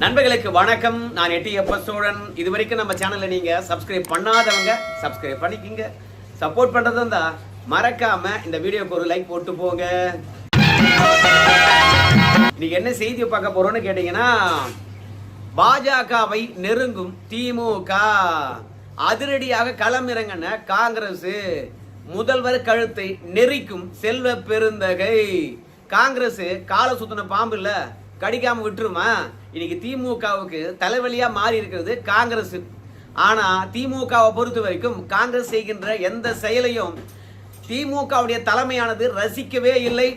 நண்பர்களுக்கு வணக்கம். நான் எட்டியப்ப சோழன். இது வரைக்கும் நம்ம சேனலை நீங்கள் சப்ஸ்கிரைப் பண்ணாதவங்க சப்ஸ்கிரைப் பண்ணிக்கிங்க. சப்போர்ட் பண்ணுறது இருந்தா மறக்காம இந்த வீடியோக்கு ஒரு லைக் போட்டு போங்க. இன்னைக்கு என்ன செய்தியை பார்க்க போகிறோன்னு கேட்டிங்கன்னா பாஜகவை நெருங்கும் திமுக. அதிரடியாக களம் இறங்கின காங்கிரஸ் முதல்வர் கழுத்தை நெறிக்கும் செல்வ பெருந்தகை. காங்கிரஸ் கால சுத்தின பாம்பு இல்லை கடிக்காம விட்டுருமா? இன்னைக்கு திமுகவுக்கு தலைவலியா மாறி இருக்கிறது காங்கிரஸ். ஆனா திமுகவை பொறுத்த வரைக்கும் காங்கிரஸ் செய்கின்ற எந்த செயலையும் திமுகவுடைய தலைமையானது ரசிக்கவே இல்லை.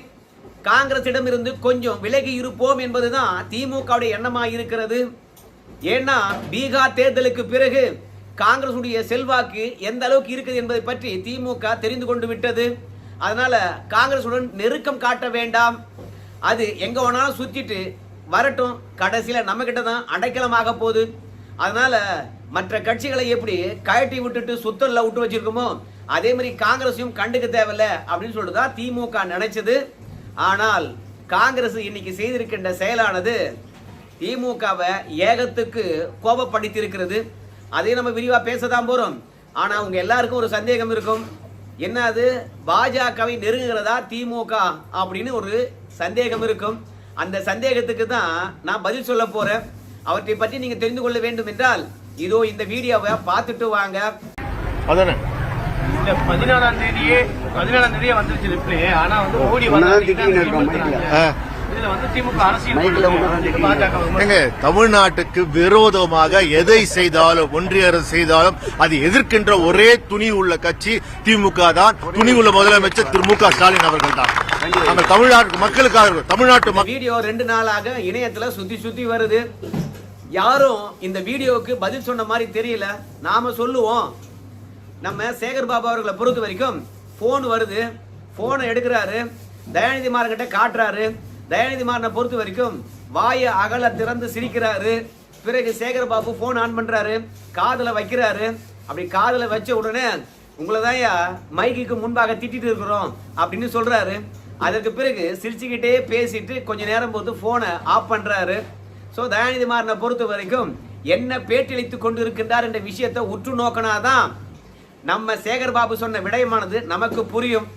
காங்கிரசிடம் இருந்து கொஞ்சம் விலகி இருப்போம் என்பதுதான் திமுகவுடைய எண்ணமாக இருக்கிறது. ஏன்னா பீகார் தேர்தலுக்கு பிறகு காங்கிரசுடைய செல்வாக்கு எந்த அளவுக்கு இருக்குது என்பதை பற்றி திமுக தெரிந்து கொண்டு விட்டது. அதனால காங்கிரசுடன் நெருக்கம் காட்ட வேண்டாம். அது எங்க வேணாலும் சுத்திட்டு வரட்டும் கடைசியில் நம்ம கிட்ட தான் அடைக்கலமாக போகுது. அதனால மற்ற கட்சிகளை எப்படி கழட்டி விட்டுட்டு சுத்தல்ல விட்டு வச்சிருக்கோமோ அதே மாதிரி காங்கிரஸையும் கண்டுக்க தேவையில்ல அப்படின்னு சொல்லிட்டு தான் திமுக நினைச்சது. ஆனால் காங்கிரஸ் இன்னைக்கு செய்திருக்கின்ற செயலானது திமுகவை ஏகத்துக்கு கோபப்படுத்தியிருக்கிறது. அதை நம்ம விரிவாக பேச தான் போகிறோம் ஆனால் அவங்க எல்லாருக்கும் ஒரு சந்தேகம் இருக்கும். என்னது? பாஜகவை நெருங்குகிறதா திமுக அப்படின்னு ஒரு சந்தேகம் இருக்கும். அந்த சந்தேகத்துக்கு தான் நான் பதில் சொல்ல போறேன். அவற்றை பற்றி நீங்க தெரிந்து கொள்ள வேண்டும் என்றால் இதோ இந்த வீடியோவை பார்த்துட்டு வாங்க. அதானே? இந்த பதினாலாம் தேதியே பதினாலாம் தேதியே வந்துருச்சு ரிப்ளே. ஆனா வந்து மோடி ஒன்னாம் தமிழ்நாட்டுக்கு விரோதமாக எதை செய்தாலும் ஒன்றிய அரசு செய்தாலும் அதை எதிர்க்கின்ற ஒரே துணி உள்ள கட்சி திமுக தான். துணி உள்ள முதலமைச்சர் திரு மு க ஸ்டாலின் அவர்கள் தான் நம்ம தமிழ்நாட்டு மக்களுக்காக தமிழ்நாட்டு வீடியோ ரெண்டு நாளாக இணையத்துல சுத்தி சுத்தி வருது. யாரும் இந்த வீடியோவுக்கு பதில் சொன்ன மாதிரி தெரியல. நாம சொல்லுவோம். நம்ம சேகர் பாபு அவர்களை பொறுத்த வரைக்கும் ஃபோன் வருது. ஃபோனை எடுக்கிறாரு. தயாநிதி மாறன் கிட்ட காட்டுறாரு. தயாநிதி மாறனை பொறுத்த வரைக்கும் வாயை அகல திறந்து சிரிக்கிறாரு. பிறகு சேகர் பாபு ஃபோன் ஆன் பண்ணுறாரு காதில் வைக்கிறாரு. அப்படி காதில் வச்ச உடனே உங்களை தான் மைக்குக்கு முன்பாக திட்டிட்டு இருக்கிறோம் அப்படின்னு சொல்கிறாரு அதற்கு பிறகு சிரிச்சுக்கிட்டே பேசிட்டு கொஞ்ச நேரம் போது ஃபோனை ஆஃப் பண்ணுறாரு ஸோ தயாநிதி மாறனை பொறுத்த வரைக்கும் என்ன பேட்டியளித்து கொண்டு இருக்கின்றார் என்ற விஷயத்தை உற்று நோக்கினாதான் நம்ம சேகர்பாபு சொன்ன விடயமானது நமக்கு புரியும்.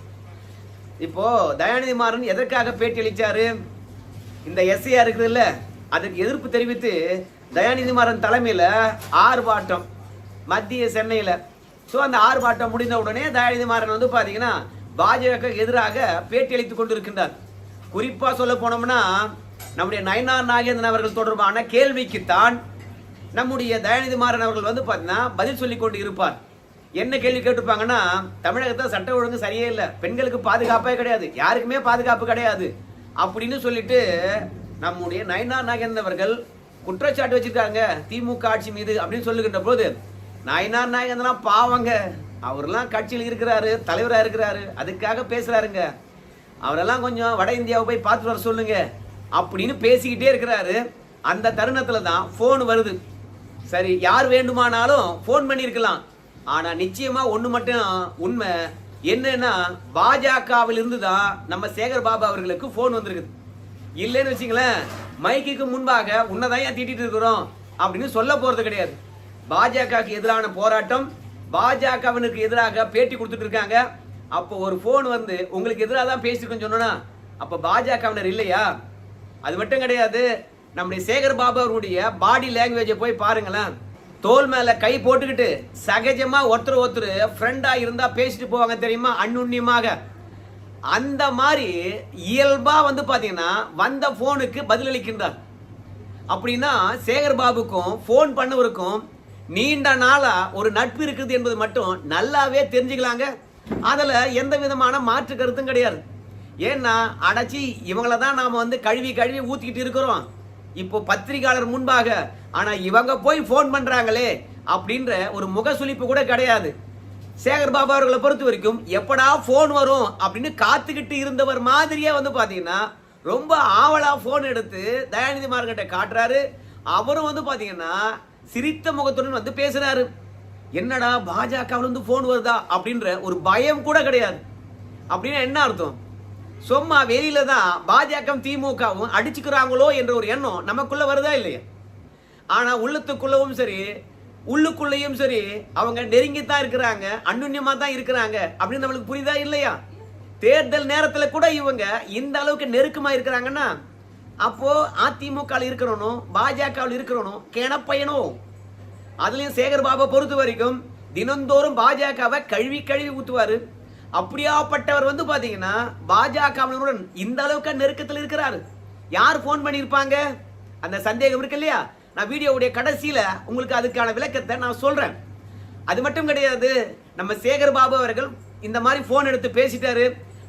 இப்போ தயாநிதி மாறன் எதற்காக பேட்டி அளிச்சாரு? இந்த எஸ்ஐயா இருக்குதுல்ல அதுக்கு எதிர்ப்பு தெரிவித்து தயாநிதி மாறன் தலைமையில ஆர்ப்பாட்டம் மத்திய சென்னையில. ஸோ அந்த ஆர்ப்பாட்டம் முடிந்த உடனே தயாநிதி மாறன் வந்து பாத்தீங்கன்னா பாஜக எதிராக பேட்டி அளித்துக் கொண்டிருக்கின்றார். குறிப்பா சொல்ல போனோம்னா நம்முடைய நயனார் நாகேந்திரன் அவர்கள் தொடர்பான கேள்விக்குத்தான் நம்முடைய தயாநிதி மாறன் அவர்கள் வந்து பார்த்தீங்கன்னா பதில் சொல்லி கொண்டு இருப்பார். என்ன கேள்வி கேட்டிருப்பாங்கன்னா தமிழகத்தில் சட்ட ஒழுங்கு சரியே இல்லை. பெண்களுக்கு பாதுகாப்பே கிடையாது. யாருக்குமே பாதுகாப்பு கிடையாது. அப்படின்னு சொல்லிட்டு நம்முடைய நயனார் நாகேந்திரன் அவர்கள் குற்றச்சாட்டு வச்சிருக்காங்க. திமுக ஆட்சி மீது அப்படின்னு சொல்லுகின்ற போது நயனார் நாகேந்திரன் பாவங்க. அவரெல்லாம் கட்சியில் இருக்கிறாரு தலைவராக இருக்கிறாரு. அதுக்காக பேசுறாருங்க. அவரெல்லாம் கொஞ்சம் வட இந்தியாவை போய் பார்த்துட்டு வர சொல்லுங்க அப்படின்னு பேசிக்கிட்டே இருக்கிறாரு. அந்த தருணத்தில் தான் ஃபோன் வருது. சரி யார் வேண்டுமானாலும் ஃபோன் பண்ணியிருக்கலாம். ஆனா நிச்சயமா ஒண்ணு மட்டும் உண்மை. என்னன்னா பாஜகவில் இருந்து தான் நம்ம சேகர் பாபா அவர்களுக்கு ஃபோன் வந்திருக்குது. இல்லைன்னு வச்சுங்களேன் மைக்குக்கு முன்பாக உன்னதான் ஏன் திட்டிட்டு இருக்கிறோம்? அப்படின்னு சொல்ல போறது கிடையாது. பாஜகவுக்கு எதிரான போராட்டம் பாஜகவினுக்கு எதிராக பேட்டி கொடுத்துட்டு இருக்காங்க. அப்போ ஒரு ஃபோன் வந்து உங்களுக்கு எதிராக தான் பேசிருக்கோன்னு சொன்னோன்னா அப்போ பாஜகவினர் இல்லையா? அது மட்டும் கிடையாது. நம்முடைய சேகர் பாபா அவருடைய பாடி லாங்குவேஜை போய் பாருங்களேன். தோல் மேல கை போட்டுக்கிட்டு சகஜமா ஒருத்தர் ஒருத்தர் ஃப்ரெண்டா இருந்தா பேசிட்டு போவாங்க தெரியுமா? அன்னுண்ணியமாக. அந்த மாதிரி இயல்பா வந்து பாத்தீங்கன்னா வந்த போனுக்கு பதிலளிக்கின்றார். அப்படின்னா சேகர் பாபுக்கும் ஃபோன் பண்ணவருக்கும் நீண்ட நாளா ஒரு நட்பு இருக்குது என்பது மட்டும் நல்லாவே தெரிஞ்சுக்கலாங்க. அதுல எந்த விதமான மாற்று கருத்தும் கிடையாது. ஏன்னா அடைச்சி இவங்கள தான் நாம வந்து கழுவி கழுவி ஊத்திக்கிட்டு இருக்கிறோம். இப்போ பத்திரிகையாளர் முன்பாக ஆனா இவங்க போய் ஃபோன் பண்றாங்களே அப்படின்ற ஒரு முகசுளிப்பு கூட கிடையாது. சேகர் பாபா அவர்களை பொறுத்த வரைக்கும் எப்படா ஃபோன் வரும் அப்படின்னு காத்துக்கிட்டு இருந்தவர் மாதிரியே வந்து பாத்தீங்கன்னா ரொம்ப ஆவலா ஃபோன் எடுத்து தயாநிதி மார்கிட்ட காட்டுறாரு. அவரும் வந்து பாத்தீங்கன்னா சிரித்த முகத்துடன் வந்து பேசுறாரு. என்னடா பாஜகவுல இருந்து ஃபோன் வருதா? அப்படின்ற ஒரு பயம் கூட கிடையாது. அப்படின்னா என்ன அர்த்தம்? சும்மா வெளியில தான் பாஜக திமுகவும் அடிச்சுக்கிறாங்களோ என்ற ஒரு எண்ணம் நமக்குள்ள வருதா இல்லையா? ஆனா உள்ளத்துக்குள்ளவும் சரி உள்ளுக்குள்ளேயும் சரி அவங்க நெருங்கித்தான் இருக்கிறாங்க அன்னுன்யமா தான் இருக்கிறாங்க. அப்படின்னு நம்மளுக்கு புரியுதா இல்லையா? தேர்தல் நேரத்தில் கூட இவங்க இந்த அளவுக்கு நெருக்கமா இருக்கிறாங்கன்னா அப்போ அதிமுக இருக்கிறவனும் பாஜகவில் இருக்கிறவனும் கிணப்பையனும் அதுலயும் சேகர் பாபா பொறுத்த வரைக்கும் தினந்தோறும் பாஜகவை கழுவி கழுவி ஊத்துவாரு. அப்படியாப்பட்டவர் வந்து பாத்தீங்கன்னா பாஜகவுடன் இந்த அளவுக்கு நெருக்கத்தில் இருக்கிறாரு. யார் போன் பண்ணியிருப்பாங்க? அந்த சந்தேகம் இருக்கு இல்லையா? நான் வீடியோவுடைய கடைசியில உங்களுக்கு அதுக்கான விளக்கத்தை நான் சொல்றேன். அது மட்டும் கிடையாது நம்ம சேகர் பாபு அவர்கள் இந்த மாதிரி போன் எடுத்து பேசிட்டாரு.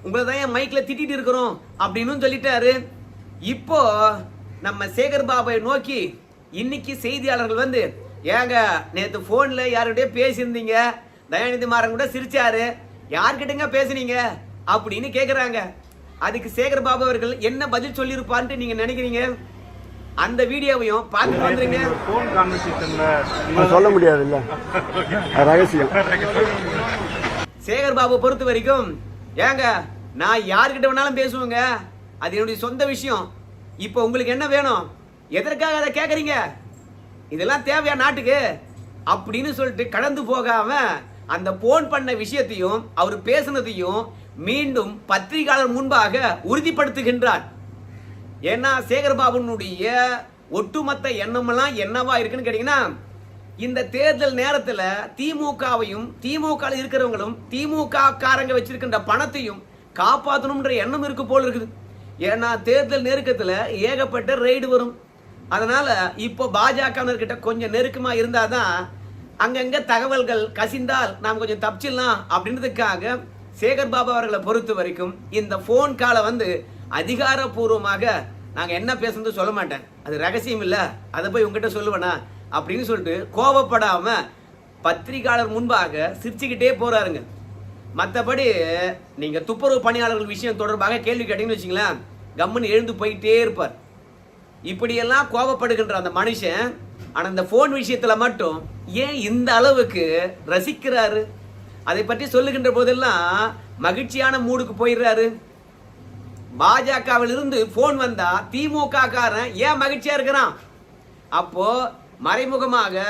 உங்களை தான் என் மைக்ல திட்டிட்டு இருக்கிறோம் அப்படின்னு சொல்லிட்டாரு. இப்போ நம்ம சேகர் பாபுவை நோக்கி இன்னைக்கு செய்தியாளர்கள் வந்து ஏங்க நேற்று போன்ல யாருடைய பேசியிருந்தீங்க. தயாநிதி மாறன் கூட சிரிச்சாரு. யார்கிட்டங்க பேசுனீங்க? அப்படின்னு கேக்குறாங்க. அதுக்கு சேகர் பாபு அவர்கள் என்ன பதில் சொல்லியிருப்பான்ட்டு நீங்க நினைக்கிறீங்க? அந்த வீடியோவையும் பார்த்துட்டு வந்துருங்க. போன் கான்வர்சேஷன்ல சொல்ல முடியாது இல்ல ரகசியம். சேகர் பாபு பொறுத்த வரைக்கும் ஏங்க நான் யார்கிட்ட வேணாலும் பேசுவேங்க. அது என்னுடைய சொந்த விஷயம். இப்போ உங்களுக்கு என்ன வேணும்? எதற்காக அதை கேட்குறீங்க இதெல்லாம் தேவையா நாட்டுக்கு? அப்படின்னு சொல்லிட்டு கடந்து போகாம அந்த போன் பண்ண விஷயத்தையும் அவர் பேசினதையும் மீண்டும் பத்திரிகையாளர் முன்பாக உறுதிப்படுத்துகின்றார். ஏன்னா சேகர்பாபுனுடைய ஒட்டுமொத்த எண்ணமெல்லாம் என்னவா இருக்குன்னு கேட்டீங்கன்னா இந்த தேர்தல் நேரத்தில் திமுகவையும் திமுக இருக்கிறவங்களும் திமுக காரங்க வச்சிருக்கின்ற பணத்தையும் காப்பாற்றணும்ன்ற எண்ணம் இருக்கு போல இருக்குது. ஏன்னா தேர்தல் நெருக்கத்தில் ஏகப்பட்ட ரெய்டு வரும். அதனால இப்போ பாஜக கொஞ்சம் கொஞ்சம் இருந்தால் இருந்தாதான் அங்கங்க தகவல்கள் கசிந்தால் நாம் கொஞ்சம் தப்பிச்சிடலாம் அப்படின்றதுக்காக சேகர் பாபா அவர்களை பொறுத்த வரைக்கும் இந்த ஃபோன் காலை வந்து அதிகாரப்பூர்வமாக நாங்கள் என்ன பேசுறது சொல்ல மாட்டேன். அது ரகசியம் இல்லை. அதை போய் உங்ககிட்ட சொல்லுவேனா? அப்படின்னு சொல்லிட்டு கோபப்படாமல் பத்திரிகையாளர் முன்பாக சிரிச்சுக்கிட்டே போகிறாருங்க மற்றபடி நீங்கள் துப்புரவு பணியாளர்கள் விஷயம் தொடர்பாக கேள்வி கேட்டீங்கன்னு வச்சிங்களேன் கம்முன்னு எழுந்து போயிட்டே இருப்பார். இப்படியெல்லாம் கோபப்படுகின்ற அந்த மனுஷன் ஆனால் இந்த ஃபோன் விஷயத்தில் மட்டும் ஏன் இந்த அளவுக்கு ரசிக்கிறாரு? அதை பற்றி சொல்லுகின்ற போதெல்லாம் மகிழ்ச்சியான மூடுக்கு போயிடுறாரு. பாஜகவிலிருந்து ஃபோன் வந்தா திமுக காரன் ஏன் மகிழ்ச்சியா இருக்கிறான்? அப்போ மறைமுகமாக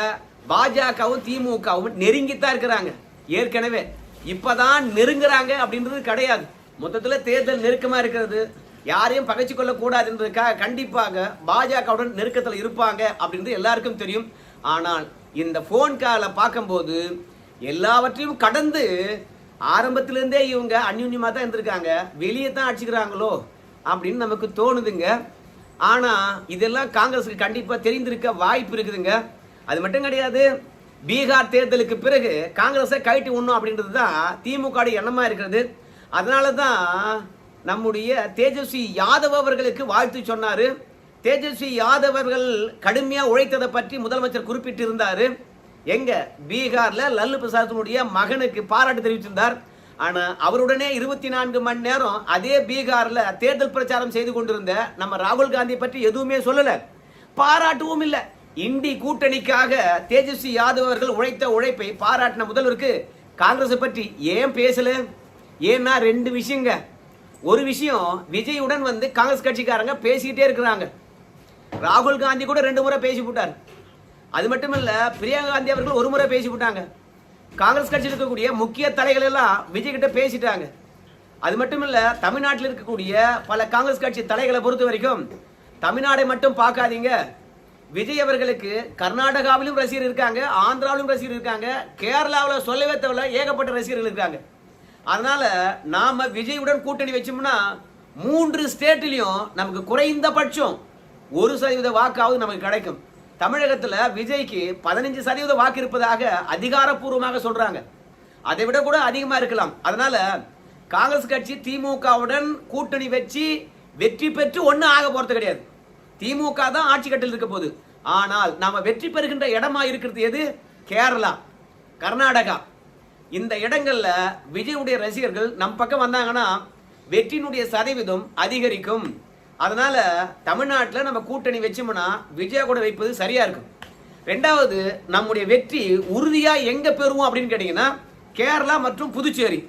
பாஜகவும் திமுகவும் நெருங்கித்தான் இருக்கிறாங்க. ஏற்கனவே. இப்பதான் நெருங்குறாங்க அப்படின்றது கிடையாது. மொத்தத்தில் தேர்தல் நெருக்கமா இருக்கிறது. யாரையும் பகைச்சு கொள்ளக்கூடாதுன்றதுக்காக கண்டிப்பாக பாஜகவுடன் நெருக்கத்தில் இருப்பாங்க அப்படின்றது எல்லாருக்கும் தெரியும். ஆனால் இந்த போன் காலை பார்க்கும்போது எல்லாவற்றையும் கடந்து ஆரம்பத்திலேருந்தே இவங்க அந்யுன்யமா தான் இருந்திருக்காங்க. வெளியே தான் அடிச்சுக்கிறாங்களோ அப்படின்னு நமக்கு தோணுதுங்க. ஆனால் இதெல்லாம் காங்கிரஸுக்கு கண்டிப்பாக தெரிந்திருக்க வாய்ப்பு இருக்குதுங்க. அது மட்டும் கிடையாது பீகார் தேர்தலுக்கு பிறகு காங்கிரஸை கைட்டு ஒன்றும் அப்படின்றது தான் திமுக எண்ணமாக இருக்கிறது. அதனால தான் நம்முடைய தேஜஸ்வி யாதவ் அவர்களுக்கு வாழ்த்து சொன்னார். தேஜஸ்வி யாதவ் அவர்கள் உழைத்ததை பற்றி முதலமைச்சர் குறிப்பிட்டிருந்தார். எங்க? பீகாரில் லல்லு பிரசாத்தினுடைய மகனுக்கு பாராட்டு தெரிவித்திருந்தார் ஆனால் அவருடனே இருபத்தி நான்கு மணி நேரம் அதே பீகாரில் தேர்தல் பிரச்சாரம் செய்து கொண்டிருந்த நம்ம ராகுல் காந்தி பற்றி எதுவுமே சொல்லலை. பாராட்டவும் இல்லை. இண்டி கூட்டணிக்காக தேஜஸ்வி யாதவ் அவர்கள் உழைத்த உழைப்பை பாராட்டின முதல்வருக்கு காங்கிரஸை பற்றி ஏன் பேசல? ஏன்னா ரெண்டு விஷயங்க. ஒரு விஷயம் விஜயுடன் வந்து காங்கிரஸ் கட்சிக்காரங்க பேசிக்கிட்டே இருக்கிறாங்க. ராகுல் காந்தி கூட ரெண்டு முறை பேசி விட்டார் அது மட்டும் இல்லை பிரியங்கா காந்தி அவர்கள் ஒரு முறை பேசி விட்டாங்க காங்கிரஸ் கட்சியில் இருக்கக்கூடிய முக்கிய தலைகள் எல்லாம் விஜய் கிட்ட பேசிட்டாங்க. அது மட்டும் இல்லை தமிழ்நாட்டில் இருக்கக்கூடிய பல காங்கிரஸ் கட்சி தலைகளை பொறுத்த வரைக்கும் தமிழ்நாடை மட்டும் பார்க்காதீங்க. விஜய் அவர்களுக்கு கர்நாடகாவிலும் ரசிகர் இருக்காங்க ஆந்திராவிலும் ரசிகர் இருக்காங்க கேரளாவில் சொல்லவே தேவையில்ல ஏகப்பட்ட ரசிகர்கள் இருக்காங்க. அதனால நாம விஜயுடன் கூட்டணி வச்சோம்னா மூன்று ஸ்டேட்லையும் நமக்கு குறைந்தபட்சம் ஒரு சதவீத வாக்காவது நமக்கு கிடைக்கும். தமிழகத்தில் விஜய்க்கு பதினஞ்சு சதவீத வாக்கு இருப்பதாக அதிகாரப்பூர்வமாக சொல்றாங்க. அதை விட கூட அதிகமாக இருக்கலாம். அதனால காங்கிரஸ் கட்சி திமுகவுடன் கூட்டணி வச்சு வெற்றி பெற்று ஒன்றும் ஆக போறது கிடையாது. திமுக தான் ஆட்சி கட்டில் இருக்க போகுது. ஆனால் நாம வெற்றி பெறுகின்ற இடமா இருக்கிறது எது? கேரளா கர்நாடகா. இந்த இடங்கள்ல விஜயுடைய ரசிகர்கள் நம் பக்கம் வந்தாங்கன்னா வெற்றியினுடைய சதவீதம் அதிகரிக்கும். அதனால தமிழ்நாட்டில் நம்ம கூட்டணி வச்சோம்னா விஜயா கூட வைப்பது சரியா இருக்கும். ரெண்டாவது நம்முடைய வெற்றி உறுதியா எங்க பெறுவோம் அப்படின்னு கேட்டீங்கன்னா கேரளா மற்றும் புதுச்சேரி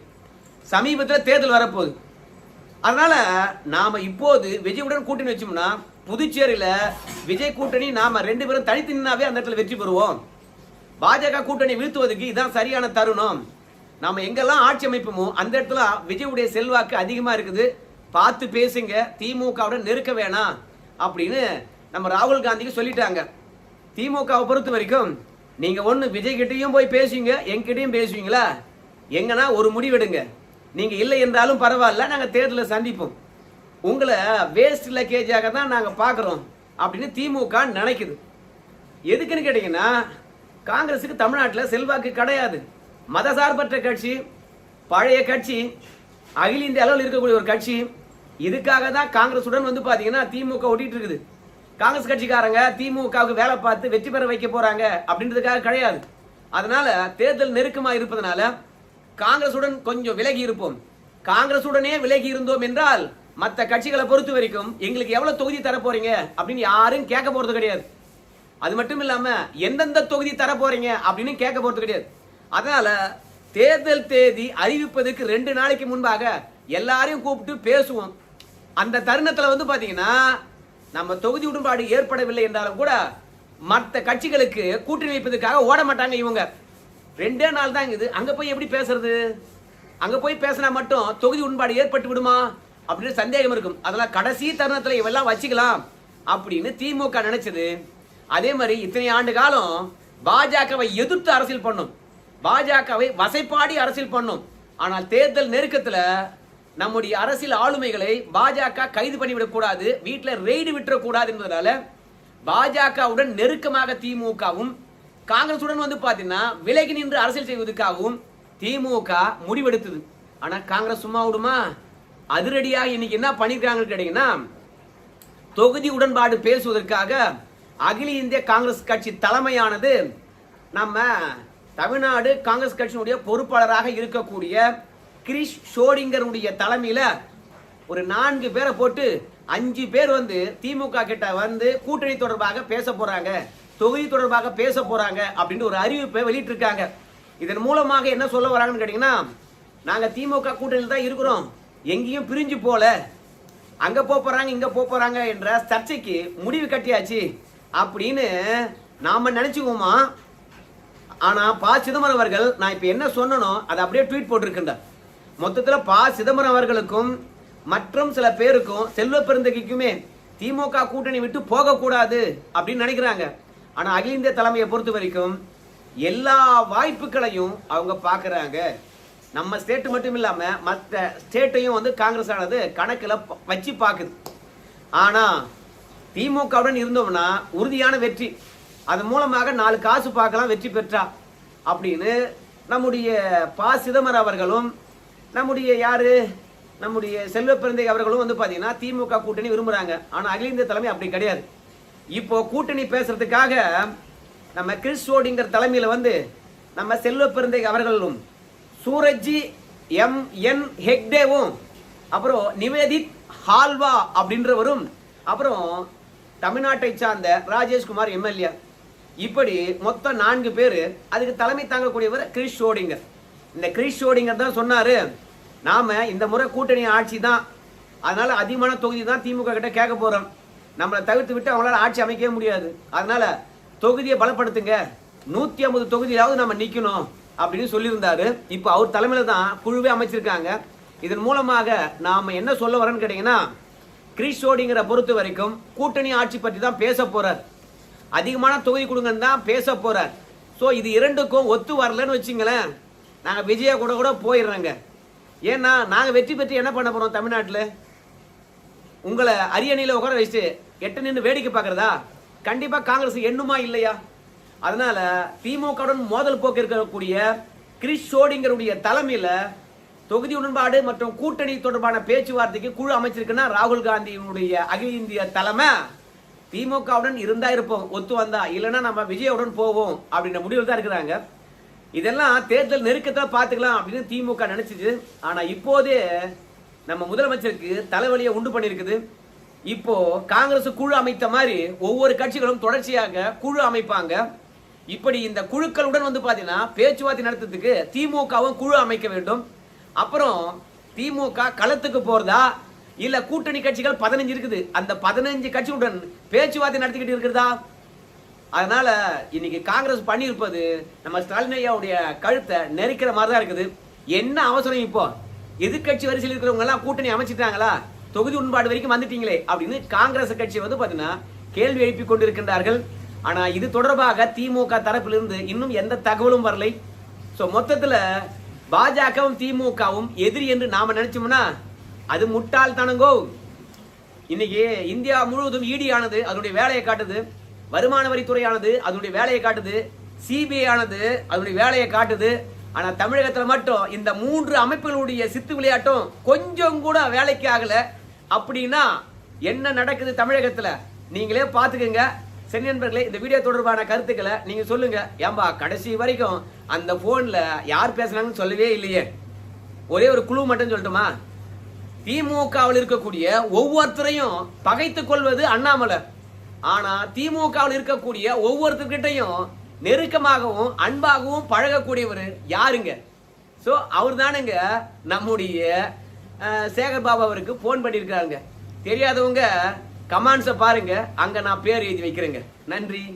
சமீபத்தில் தேர்தல் வரப்போகுது. அதனால நாம இப்போது விஜயுடன் கூட்டணி வச்சோம்னா புதுச்சேரியில விஜய் கூட்டணி நாம ரெண்டு பேரும் தனித்து நின்னாவே அந்த இடத்துல வெற்றி பெறுவோம். பாஜக கூட்டணி வீழ்த்துவதற்கு இதான் சரியான தருணம். நாம எங்கெல்லாம் ஆட்சி அமைப்போமோ அந்த இடத்துல விஜயுடைய செல்வாக்கு அதிகமா இருக்குது. பார்த்து பேசுங்க. திமுகவுடன் நெருக்க வேணாம் அப்படின்னு நம்ம ராகுல் காந்திக்கு சொல்லிட்டாங்க. திமுகவை பொறுத்த வரைக்கும் நீங்க ஒன்று விஜய்கிட்டையும் போய் பேசுவீங்க என்கிட்டயும் பேசுவீங்களா? எங்கன்னா ஒரு முடிவெடுங்க. நீங்க இல்லை என்றாலும் பரவாயில்ல நாங்கள் தேர்தலில் சந்திப்போம். உங்களை வேஸ்ட் லக்கேஜாக தான் நாங்கள் பார்க்குறோம் அப்படின்னு திமுக நினைக்குது. எதுக்குன்னு கேட்டீங்கன்னா காங்கிரஸுக்கு தமிழ்நாட்டில் செல்வாக்கு கிடையாது. மதசார்பற்ற கட்சி பழைய கட்சி அகில இந்திய அளவில் இருக்கக்கூடிய ஒரு கட்சி இதுக்காக தான் காங்கிரஸுடன் வந்து பார்த்தீங்கன்னா திமுக ஓட்டிட்டு இருக்குது. காங்கிரஸ் கட்சிக்காரங்க திமுகவுக்கு வேலை பார்த்து வெற்றி பெற வைக்க போறாங்க அப்படின்றதுக்காக கிடையாது. அதனால தேர்தல் நெருக்கமா இருப்பதனால காங்கிரசுடன் கொஞ்சம் விலகி இருப்போம். காங்கிரசுடனே விலகி இருந்தோம் என்றால் மற்ற கட்சிகளை பொறுத்த வரைக்கும் எங்களுக்கு எவ்வளவு தொகுதி தர போறீங்க அப்படின்னு யாரும் கேட்க போறது கிடையாது. அது மட்டும் இல்லாம எந்தெந்த தொகுதி தர போறீங்க அப்படின்னு கேட்க போறது கிடையாது. அதனால தேர்தல் தேதி அறிவிப்பதற்கு ரெண்டு நாளைக்கு முன்பாக எல்லாரையும் கூப்பிட்டு பேசுவோம். அந்த தருணத்துல வந்து பாத்தீங்கன்னா நம்ம தொகுதி உடன்பாடு ஏற்படவில்லை என்றாலும் கூட மற்ற கட்சிகளுக்கு கூட்டணி வைப்பதற்காக ஓட மாட்டாங்க இவங்க. ரெண்டே நாள் தான் இது அங்க போய் எப்படி பேசுறது? அங்க போய் பேசினா மட்டும் தொகுதி உடன்பாடு ஏற்பட்டு விடுமா? அப்படின்னு சந்தேகம் இருக்கும். அதெல்லாம் கடைசி தருணத்துல இவெல்லாம் வச்சுக்கலாம் அப்படின்னு திமுக நினைச்சது. அதே மாதிரி இத்தனை ஆண்டு காலம் பாஜகவை எதிர்த்து அரசியல் பண்ணும். பாஜகவை வசைப்பாடி அரசியல் பண்ணும். ஆனால் தேர்தல் நெருக்கத்தில் நம்முடைய அரசியல் ஆளுமைகளை பாஜக கைது பண்ணிவிடக்கூடாது வீட்டில் ரெய்டு விட்டுறக்கூடாது என்பதனால பாஜகவுடன் நெருக்கமாக திமுகவும் காங்கிரசுடன் வந்து பார்த்தீங்கன்னா விலகி நின்று அரசியல் செய்வதற்காகவும் திமுக முடிவெடுத்தது. ஆனால் காங்கிரஸ் சும்மா விடுமா? அதிரடியாக இன்னைக்கு என்ன பண்ணியிருக்காங்கன்னு கேட்டீங்கன்னா தொகுதி உடன்பாடு பேசுவதற்காக அகில இந்திய காங்கிரஸ் கட்சி தலைமையானது நம்ம தமிழ்நாடு காங்கிரஸ் கட்சியினுடைய பொறுப்பாளராக இருக்கக்கூடிய கிரிஷ் ஷோடிங்கருடைய தலைமையில ஒரு நான்கு பேரை போட்டு அஞ்சு பேர் வந்து திமுக கிட்ட வந்து கூட்டணி தொடர்பாக பேச போறாங்க தொகுதி தொடர்பாக பேச போறாங்க அப்படின்னு ஒரு அறிவிப்பை வெளியிட்டிருக்காங்க. இதன் மூலமாக என்ன சொல்ல வராங்கன்னு கேட்டீங்கன்னா நாங்க திமுக கூட்டணியில் தான் இருக்கிறோம். எங்கேயும் பிரிஞ்சு போல. அங்க போப் போறாங்க இங்க போறாங்க என்ற சர்ச்சைக்கு முடிவு கட்டியாச்சு. அப்படின்னு நாம நினைச்சுக்குவோமா? ஆனா பா. சிதம்பரம் அவர்கள் நான் இப்ப என்ன சொன்னனோ அதை அப்படியே ட்வீட் போட்டிருக்கின்றார். மொத்தத்துல பா. சிதம்பரம் அவர்களுக்கும் மற்றும் சில பேருக்கும் செல்வ பெருந்தகைக்குமே திமுக கூட்டணி விட்டு போகக்கூடாது அப்படின்னு நினைக்கிறாங்க. ஆனா அகில இந்திய தலைமையை பொறுத்த வரைக்கும் எல்லா வாய்ப்புகளையும் அவங்க பார்க்குறாங்க. நம்ம ஸ்டேட் மட்டும் இல்லாம மற்ற ஸ்டேட்டையும் வந்து காங்கிரஸ் ஆனது கணக்கில் வச்சு பார்க்குது. ஆனா திமுகவுடன் இருந்தோம்னா உறுதியான வெற்றி. அதன் மூலமாக நாலு காசு பார்க்கலாம் வெற்றி பெற்றா. அப்படின்னு நம்முடைய பா. சிதம்பரம் அவர்களும் நம்முடைய யாரு? நம்முடைய செல்வ பிறந்தை அவர்களும் வந்து பார்த்தீங்கன்னா திமுக கூட்டணி விரும்புகிறாங்க ஆனால் அகில இந்திய தலைமை அப்படி கிடையாது. இப்போ கூட்டணி பேசுறதுக்காக நம்ம கிறிஸ் ஷோடிங்கர் தலைமையில் வந்து நம்ம செல்வ பிறந்தை அவர்களும் சூரஜி எம். என். ஹெக்டேவும் அப்புறம் நிவேதித் ஹால்வா அப்படின்றவரும் அப்புறம் தமிழ்நாட்டை சார்ந்த ராஜேஷ்குமார் எம்எல்ஏ. இப்படி மொத்தம் நான்கு பேர் அதுக்கு தலைமை தாங்கக்கூடியவர் கிரிஷ் ஷோடிங்கர் இந்த கிரிஷ் ஷோடிங்கர் தான் சொன்னாரு நாம இந்த முறை கூட்டணி ஆட்சி தான். அதனால அதிகமான தொகுதி தான் திமுக கிட்ட கேட்க போறோம். நம்மளை தவிர்த்து விட்டு அவங்களால ஆட்சி அமைக்கவே முடியாது. அதனால தொகுதியை பலப்படுத்துங்க. நூத்தி ஐம்பது தொகுதியாவது நம்ம நிக்கணும் அப்படின்னு சொல்லியிருந்தாரு. இப்போ அவர் தலைமையில தான் குழுவே அமைச்சிருக்காங்க. இதன் மூலமாக நாம என்ன சொல்ல வரோன்னு கேட்டீங்கன்னா கிரீஷ் ஷோடிங்கிற பொறுத்த வரைக்கும் கூட்டணி ஆட்சி பற்றி தான் பேச போறார். அதிகமான தொகுதி கொடுங்கன்னு தான் பேச போறார். ஸோ இது இரண்டுக்கும் ஒத்து வரலன்னு வச்சுங்களேன். நாங்கள் விஜயா கூட கூட போயிடுறோங்க. ஏன்னா நாங்கள் வெற்றி பெற்று என்ன பண்ண போகிறோம் தமிழ்நாட்டில்? உங்களை அரியணையில் உட்கார வச்சு எட்டு நின்று வேடிக்கை பார்க்குறதா? கண்டிப்பாக காங்கிரஸ் எண்ணுமா இல்லையா? அதனால் திமுகவுடன் மோதல் போக்கு இருக்கக்கூடிய கிறிஸ் ஷோடிங்கருடைய தலைமையில் தொகுதி உடன்பாடு மற்றும் கூட்டணி தொடர்பான பேச்சுவார்த்தைக்கு குழு அமைச்சிருக்குன்னா ராகுல் காந்தியினுடைய அகில இந்திய தலைமை திமுகவுடன் இருந்தா இருப்போம் ஒத்து வந்தா. இல்லைன்னா நம்ம விஜயவுடன் போவோம் அப்படின்ற முடிவில் தான் இருக்கிறாங்க. இதெல்லாம் தேர்தல் நெருக்கத்தை பார்த்துக்கலாம் அப்படின்னு திமுக நினைச்சிச்சு. ஆனால் இப்போதே நம்ம முதலமைச்சருக்கு தலைவலியை உண்டு பண்ணியிருக்குது. இப்போ காங்கிரஸ் குழு அமைத்த மாதிரி ஒவ்வொரு கட்சிகளும் தொடர்ச்சியாக குழு அமைப்பாங்க. இப்படி இந்த குழுக்களுடன் வந்து பார்த்தீங்கன்னா பேச்சுவார்த்தை நடத்துறதுக்கு திமுகவும் குழு அமைக்க வேண்டும். அப்புறம் திமுக களத்துக்கு போறதா? இல்ல கூட்டணி கட்சிகள் பதினஞ்சு இருக்குது. அந்த பதினஞ்சு கட்சியுடன் பேச்சுவார்த்தை நடத்திக்கிட்டு இருக்கிறதா? அதனால இன்னைக்கு காங்கிரஸ் பண்ணியிருப்பது நம்ம ஸ்டாலின் ஐயாவுடைய கழுத்தை நெரிக்கிற மாதிரி தான் இருக்குது. என்ன அவசரம் இப்போ? எதிர்கட்சி வரிசையில் இருக்கிறவங்க எல்லாம் கூட்டணி அமைச்சிட்டாங்களா? தொகுதி உண்பாடு வரைக்கும் வந்துட்டீங்களே அப்படின்னு காங்கிரஸ் கட்சி வந்து பாத்தீங்கன்னா கேள்வி எழுப்பி கொண்டிருக்கின்றார்கள். ஆனா இது தொடர்பாக திமுக தரப்பிலிருந்து இன்னும் எந்த தகவலும் வரலை. ஸோ மொத்தத்தில் பாஜகவும் திமுகவும் எதிரி என்று நாம நினைச்சோம்னா அது முட்டாள்தனங்கோ இன்னைக்கு இந்தியா முழுவதும் இடி ஆனது அதனுடைய வேலையை காட்டுது. வருமான வரித்துறையானது அதனுடைய வேலையை காட்டுது. சிபிஐ ஆனது அதனுடைய வேலையை காட்டுது. ஆனா தமிழகத்துல மட்டும் இந்த மூன்று அமைப்புகளுடைய சித்து விளையாட்டும் கொஞ்சம் கூட வேலைக்கு ஆகல. அப்படின்னா என்ன நடக்குது தமிழகத்துல? நீங்களே பாத்துக்கங்க சரி நண்பர்களே இந்த வீடியோ தொடர்பான கருத்துக்களை நீங்க சொல்லுங்க. ஏம்பா கடைசி வரைக்கும் அந்த போன்ல யார் பேசுனாங்கன்னு சொல்லவே இல்லையே. ஒரே ஒரு குழு மட்டும் சொல்லட்டுமா? திமுகவில் இருக்கக்கூடிய ஒவ்வொருத்தரையும் பகைத்து கொள்வது அண்ணாமலை. ஆனா திமுகவில் இருக்கக்கூடிய ஒவ்வொருத்தர்கிட்டையும் நெருக்கமாகவும் அன்பாகவும் பழகக்கூடியவர் யாருங்க? ஸோ அவர் தானுங்க நம்முடைய சேகர் பாபா அவருக்கு போன் பண்ணியிருக்காருங்க தெரியாதவங்க கமெண்ட்ஸை பாருங்க. அங்க நான் பேர் எழுதி வைக்கிறேங்க. நன்றி.